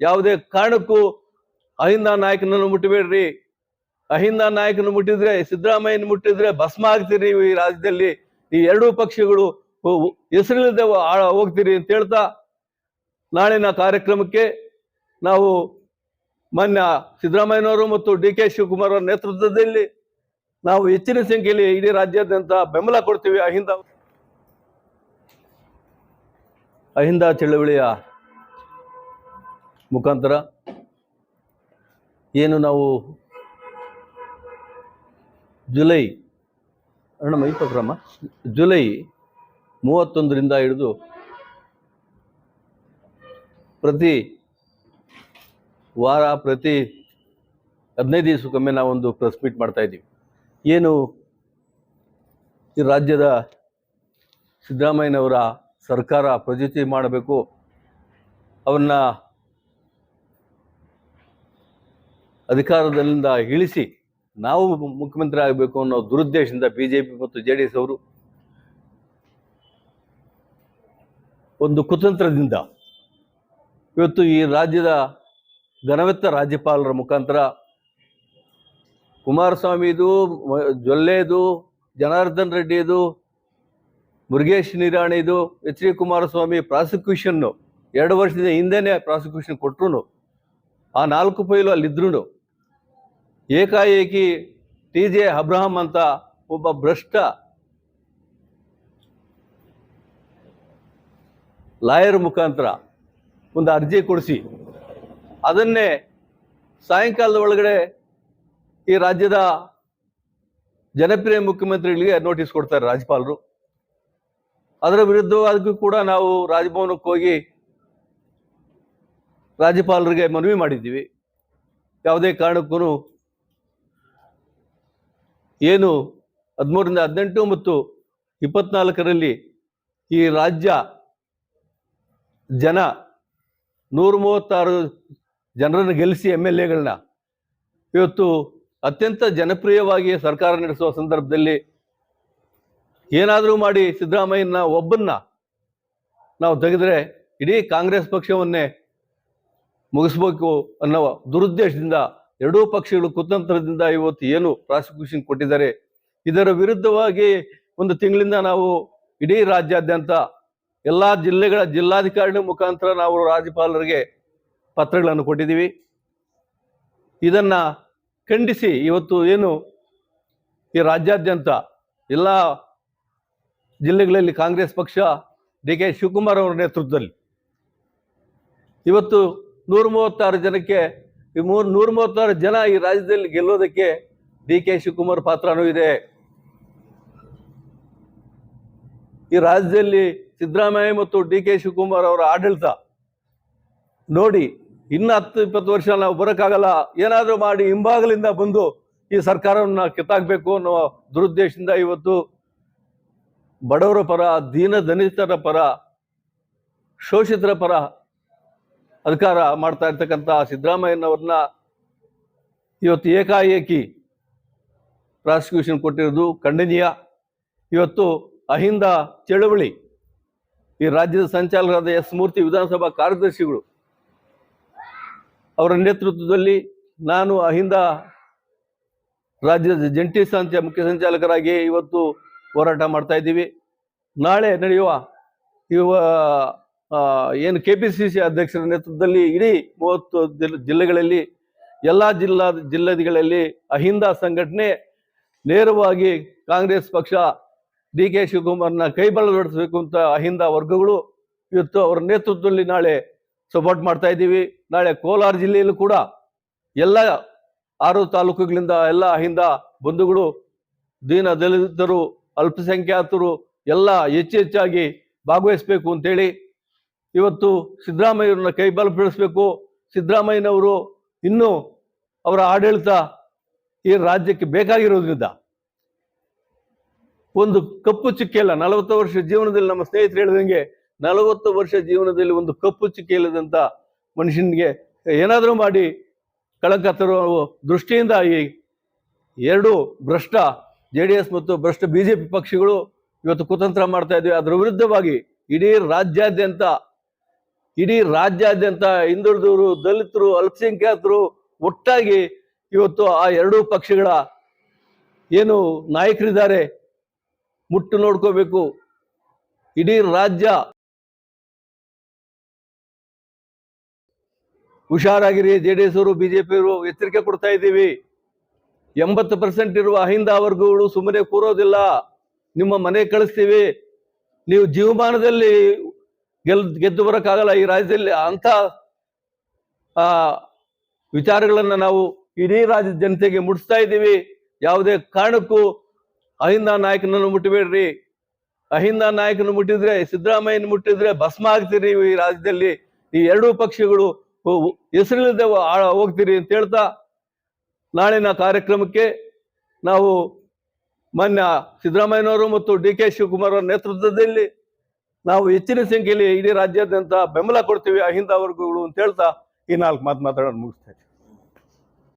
ಯಾವುದೇ ಕಾರಣಕ್ಕೂ ಅಹಿಂದ ನಾಯಕನನ್ನು ಮುಟ್ಟಬೇಡ್ರಿ. ಅಹಿಂದ ನಾಯಕನ ಮುಟ್ಟಿದ್ರೆ ಸಿದ್ದರಾಮಯ್ಯನ ಮುಟ್ಟಿದ್ರೆ ಭಸ್ಮ ಆಗ್ತೀರಿ ನೀವು ಈ ರಾಜ್ಯದಲ್ಲಿ. ಈ ಎರಡೂ ಪಕ್ಷಗಳು ಹೆಸರಿಲ್ಲದೆ ಹೋಗ್ತೀರಿ ಅಂತ ಹೇಳ್ತಾ ನಾಳಿನ ಕಾರ್ಯಕ್ರಮಕ್ಕೆ ನಾವು ಮಾನ್ಯ ಸಿದ್ದರಾಮಯ್ಯನವರು ಮತ್ತು ಡಿ ಕೆ ಶಿವಕುಮಾರ್ ಅವರ ನೇತೃತ್ವದಲ್ಲಿ ನಾವು ಹೆಚ್ಚಿನ ಸಂಖ್ಯೆಯಲ್ಲಿ ಇಡೀ ರಾಜ್ಯಾದ್ಯಂತ ಬೆಂಬಲ ಕೊಡ್ತೀವಿ ಅಹಿಂದ. ಅಹಿಂದ ಚಳವಳಿಯ ಮುಖಾಂತರ ಏನು ನಾವು ಜುಲೈ, ಅಣ್ಣ ಮೈಪಕ್ರಮ ಜುಲೈ ಮೂವತ್ತೊಂದರಿಂದ ಹಿಡಿದು ಪ್ರತಿ ವಾರ, ಪ್ರತಿ ಹದಿನೈದು ದಿವಸಕ್ಕೊಮ್ಮೆ ನಾವೊಂದು ಪ್ರೆಸ್ ಮೀಟ್ ಮಾಡ್ತಾ ಇದ್ದೀವಿ. ಏನು ಈ ರಾಜ್ಯದ ಸಿದ್ದರಾಮಯ್ಯನವರ ಸರ್ಕಾರ ಪ್ರಜತಿ ಮಾಡಬೇಕು, ಅವನ್ನ ಅಧಿಕಾರದಿಂದ ಇಳಿಸಿ ನಾವು ಮುಖ್ಯಮಂತ್ರಿ ಆಗಬೇಕು ಅನ್ನೋ ದುರುದ್ದೇಶದಿಂದ ಬಿ ಜೆ ಪಿ ಮತ್ತು ಜೆ ಡಿ ಎಸ್ ಅವರು ಒಂದು ಕುತಂತ್ರದಿಂದ ಇವತ್ತು ಈ ರಾಜ್ಯದ ಘನವೆತ್ತ ರಾಜ್ಯಪಾಲರ ಮುಖಾಂತರ ಕುಮಾರಸ್ವಾಮಿದು, ಜೊಲ್ಲೆದು, ಜನಾರ್ದನ್ ರೆಡ್ಡಿದು, ಮುರುಗೇಶ್ ನಿರಾಣಿದು, ಎಚ್ ಡಿ ಕುಮಾರಸ್ವಾಮಿ ಪ್ರಾಸಿಕ್ಯೂಷನ್ನು ಎರಡು ವರ್ಷದ ಹಿಂದೆನೇ ಪ್ರಾಸಿಕ್ಯೂಷನ್ ಕೊಟ್ಟರು ಆ ನಾಲ್ಕು ಫೈಲು ಅಲ್ಲಿದ್ರು ಏಕಾಏಕಿ ಟಿ ಜೆ ಅಬ್ರಹಾಂ ಅಂತ ಒಬ್ಬ ಭ್ರಷ್ಟ ಲಾಯರ್ ಮುಖಾಂತರ ಒಂದು ಅರ್ಜಿ ಕೊಡಿಸಿ ಅದನ್ನೇ ಸಾಯಂಕಾಲದ ಒಳಗಡೆ ಈ ರಾಜ್ಯದ ಜನಪ್ರಿಯ ಮುಖ್ಯಮಂತ್ರಿಗಳಿಗೆ ನೋಟಿಸ್ ಕೊಡ್ತಾರೆ ರಾಜ್ಯಪಾಲರು. ಅದರ ವಿರುದ್ಧವಾಗೂ ಕೂಡ ನಾವು ರಾಜಭವನಕ್ಕೆ ಹೋಗಿ ರಾಜ್ಯಪಾಲರಿಗೆ ಮನವಿ ಮಾಡಿದ್ದೀವಿ. ಯಾವುದೇ ಕಾರಣಕ್ಕೂ ಏನು ಹದಿಮೂರರಿಂದ ಹದಿನೆಂಟು ಮತ್ತು ಇಪ್ಪತ್ನಾಲ್ಕರಲ್ಲಿ ಈ ರಾಜ್ಯ ಜನ ನೂರ ಮೂವತ್ತಾರು ಜನರನ್ನು ಗೆಲ್ಲಿಸಿ ಎಂ ಎಲ್ ಎಗಳನ್ನ. ಇವತ್ತು ಅತ್ಯಂತ ಜನಪ್ರಿಯವಾಗಿ ಸರ್ಕಾರ ನಡೆಸುವ ಸಂದರ್ಭದಲ್ಲಿ ಏನಾದರೂ ಮಾಡಿ ಸಿದ್ದರಾಮಯ್ಯನ ಒಬ್ಬನ್ನ ನಾವು ತೆಗೆದರೆ ಇಡೀ ಕಾಂಗ್ರೆಸ್ ಪಕ್ಷವನ್ನೇ ಮುಗಿಸ್ಬೇಕು ಅನ್ನೋ ದುರುದ್ದೇಶದಿಂದ ಎರಡೂ ಪಕ್ಷಗಳು ಕುತಂತ್ರದಿಂದ ಇವತ್ತು ಏನು ಪ್ರಾಸಿಕ್ಯೂಷನ್ ಕೊಟ್ಟಿದ್ದಾರೆ. ಇದರ ವಿರುದ್ಧವಾಗಿ ಒಂದು ತಿಂಗಳಿಂದ ನಾವು ಇಡೀ ರಾಜ್ಯಾದ್ಯಂತ ಎಲ್ಲ ಜಿಲ್ಲೆಗಳ ಜಿಲ್ಲಾಧಿಕಾರಿ ಮುಖಾಂತರ ನಾವು ರಾಜ್ಯಪಾಲರಿಗೆ ಪತ್ರಗಳನ್ನು ಕೊಟ್ಟಿದ್ದೀವಿ. ಇದನ್ನ ಖಂಡಿಸಿ ಇವತ್ತು ಏನು ಈ ರಾಜ್ಯಾದ್ಯಂತ ಎಲ್ಲ ಜಿಲ್ಲೆಗಳಲ್ಲಿ ಕಾಂಗ್ರೆಸ್ ಪಕ್ಷ ಡಿ ಕೆ ಶಿವಕುಮಾರ್ ಅವರ ನೇತೃತ್ವದಲ್ಲಿ. ಇವತ್ತು ನೂರ ಮೂವತ್ತಾರು ಜನಕ್ಕೆ ಈ ಮೂರು ನೂರ ಮೂವತ್ತಾರು ಜನ ಈ ರಾಜ್ಯದಲ್ಲಿ ಗೆಲ್ಲೋದಕ್ಕೆ ಡಿ ಕೆ ಶಿವಕುಮಾರ್ ಪಾತ್ರನೂ ಇದೆ. ಈ ರಾಜ್ಯದಲ್ಲಿ ಸಿದ್ದರಾಮಯ್ಯ ಮತ್ತು ಡಿ ಕೆ ಶಿವಕುಮಾರ್ ಅವರ ಆಡಳಿತ ನೋಡಿ, ಇನ್ನು ಹತ್ತು, ಇಪ್ಪತ್ತು ವರ್ಷ ನಾವು ಬರೋಕ್ಕಾಗಲ್ಲ. ಏನಾದರೂ ಮಾಡಿ ಹಿಂಭಾಗಲಿಂದ ಬಂದು ಈ ಸರ್ಕಾರವನ್ನು ಕಿತ್ತಾಕಬೇಕು ಅನ್ನೋ ದುರುದ್ದೇಶದಿಂದ ಇವತ್ತು ಬಡವರ ಪರ ದೀನ ದನಿತರ ಪರ, ಶೋಷಿತರ ಪರ ಅಧಿಕಾರ ಮಾಡ್ತಾ ಇರ್ತಕ್ಕಂಥ ಸಿದ್ದರಾಮಯ್ಯನವ್ರನ್ನ ಇವತ್ತು ಏಕಾಏಕಿ ಪ್ರಾಸಿಕ್ಯೂಷನ್ ಕೊಟ್ಟಿರೋದು ಖಂಡನೀಯ. ಇವತ್ತು ಅಹಿಂದ ಚಳವಳಿ, ಈ ರಾಜ್ಯದ ಸಂಚಾಲಕರಾದ ಎಸ್ ಮೂರ್ತಿ ವಿಧಾನಸಭಾ ಕಾರ್ಯದರ್ಶಿಗಳು ಅವರ ನೇತೃತ್ವದಲ್ಲಿ ನಾನು ಅಹಿಂದ ರಾಜ್ಯದ ಜಂಟಿ ಸಂಚ ಮುಖ್ಯ ಸಂಚಾಲಕರಾಗಿ ಇವತ್ತು ಹೋರಾಟ ಮಾಡ್ತಾ ಇದ್ದೀವಿ. ನಾಳೆ ನಡೆಯುವ ಇವ ಏನು ಕೆ ಪಿ ಸಿ ಸಿ ಅಧ್ಯಕ್ಷರ ನೇತೃತ್ವದಲ್ಲಿ ಇಡೀ ಮೂವತ್ತು ಜಿಲ್- ಜಿಲ್ಲೆಗಳಲ್ಲಿ, ಎಲ್ಲ ಜಿಲ್ಲಾ, ಜಿಲ್ಲೆಗಳಲ್ಲಿ ಅಹಿಂದ ಸಂಘಟನೆ ನೇರವಾಗಿ ಕಾಂಗ್ರೆಸ್ ಪಕ್ಷ ಡಿ ಕೆ ಶಿವಕುಮಾರ್ನ ಕೈಬಲಗೊಳಿಸಬೇಕು ಅಂತ ಅಹಿಂದ ವರ್ಗಗಳು ಇವತ್ತು ಅವರ ನೇತೃತ್ವದಲ್ಲಿ ನಾಳೆ ಸಪೋರ್ಟ್ ಮಾಡ್ತಾ ಇದ್ದೀವಿ. ನಾಳೆ ಕೋಲಾರ ಜಿಲ್ಲೆಯಲ್ಲೂ ಕೂಡ ಎಲ್ಲ ಆರು ತಾಲೂಕುಗಳಿಂದ ಎಲ್ಲ ಅಹಿಂದ ಬಂಧುಗಳು, ದೀನ ದಲಿತರು, ಅಲ್ಪಸಂಖ್ಯಾತರು ಎಲ್ಲ ಹೆಚ್ಚು ಹೆಚ್ಚಾಗಿ ಭಾಗವಹಿಸಬೇಕು ಅಂತೇಳಿ ಇವತ್ತು ಸಿದ್ದರಾಮಯ್ಯವ್ರನ್ನ ಕೈ ಬಲಪಡಿಸಬೇಕು ಸಿದ್ದರಾಮಯ್ಯನವರು ಇನ್ನೂ ಅವರ ಆಡಳಿತ ಈ ರಾಜ್ಯಕ್ಕೆ ಬೇಕಾಗಿರೋದ್ರಿಂದ ಒಂದು ಕಪ್ಪು ಚುಕ್ಕೆ ಇಲ್ಲ ನಲವತ್ತು ವರ್ಷ ಜೀವನದಲ್ಲಿ ನಮ್ಮ ಸ್ನೇಹಿತರು ಹೇಳಿದಂಗೆ ನಲವತ್ತು ವರ್ಷ ಜೀವನದಲ್ಲಿ ಒಂದು ಕಪ್ಪು ಚಿಕ್ಕೆ ಇಲ್ಲದಂತ ಮನುಷ್ಯನಿಗೆ ಏನಾದರೂ ಮಾಡಿ ಕಳಂಕ ತರುವ ದೃಷ್ಟಿಯಿಂದ ಈ ಎರಡು ಭ್ರಷ್ಟ ಜೆ ಡಿ ಎಸ್ ಮತ್ತು ಭ್ರಷ್ಟ ಬಿ ಜೆ ಪಿ ಪಕ್ಷಗಳು ಇವತ್ತು ಕುತಂತ್ರ ಮಾಡ್ತಾ ಇದ್ದೀವಿ ಅದರ ವಿರುದ್ಧವಾಗಿ ಇಡೀ ರಾಜ್ಯಾದ್ಯಂತ ಇಡೀ ರಾಜ್ಯಾದ್ಯಂತ ಹಿಂದುಳಿದವರು, ದಲಿತರು, ಅಲ್ಪಸಂಖ್ಯಾತರು ಒಟ್ಟಾಗಿ ಇವತ್ತು ಆ ಎರಡೂ ಪಕ್ಷಗಳ ಏನು ನಾಯಕರಿದ್ದಾರೆ ಮುಟ್ಟು ನೋಡ್ಕೋಬೇಕು. ಇಡೀ ರಾಜ್ಯ ಹುಷಾರಾಗಿರಿ ಜೆ ಡಿ ಎಸ್ ಅವರು ಬಿಜೆಪಿಯವರು ಎಚ್ಚರಿಕೆ ಕೊಡ್ತಾ ಇದ್ದೀವಿ. ಎಂಬತ್ತು ಪರ್ಸೆಂಟ್ ಇರುವ ಅಹಿಂದ ವರ್ಗಗಳು ಸುಮ್ಮನೆ ಕೂರೋದಿಲ್ಲ. ನಿಮ್ಮ ಮನೆ ಕಳಿಸ್ತೀವಿ. ನೀವು ಜೀವಮಾನದಲ್ಲಿ ಗೆಲ್, ಗೆದ್ದು ಬರೋಕ್ಕಾಗಲ್ಲ ಈ ರಾಜ್ಯದಲ್ಲಿ ಅಂತ, ಆ, ವಿಚಾರಗಳನ್ನು ನಾವು ಇಡೀ ರಾಜ್ಯದ ಜನತೆಗೆ ಮುಟ್ಟಿಸ್ತಾ ಇದ್ದೀವಿ. ಯಾವುದೇ ಕಾರಣಕ್ಕೂ ಅಹಿಂದ ನಾಯಕನನ್ನು ಮುಟ್ಟಬೇಡ್ರಿ ಅಹಿಂದ ನಾಯಕನ ಮುಟ್ಟಿದ್ರೆ, ಸಿದ್ದರಾಮಯ್ಯನ ಮುಟ್ಟಿದ್ರೆ ಭಸ್ಮ ಆಗ್ತೀರಿ ಈ ರಾಜ್ಯದಲ್ಲಿ. ಈ ಎರಡೂ ಪಕ್ಷಗಳು ಹೆಸರಿಲ್ಲದೆ ಹೋಗ್ತೀರಿ ಅಂತ ಹೇಳ್ತಾ ನಾಳಿನ ಕಾರ್ಯಕ್ರಮಕ್ಕೆ ನಾವು ಮಾನ್ಯ ಸಿದ್ದರಾಮಯ್ಯನವರು ಮತ್ತು ಡಿ ಕೆ ಶಿವಕುಮಾರ್ ಅವರ ನೇತೃತ್ವದಲ್ಲಿ ನಾವು ಹೆಚ್ಚಿನ ಸಂಖ್ಯೆಯಲ್ಲಿ ಇಡೀ ರಾಜ್ಯಾದ್ಯಂತ ಬೆಂಬಲ ಕೊಡ್ತೀವಿ ಅಹಿಂದ ವರ್ಗಗಳು ಅಂತ ಹೇಳ್ತಾ ಈ ನಾಲ್ಕು ಮಾತು ಮಾತಾಡೋಣ ಮುಗಿಸ್ತೇನೆ.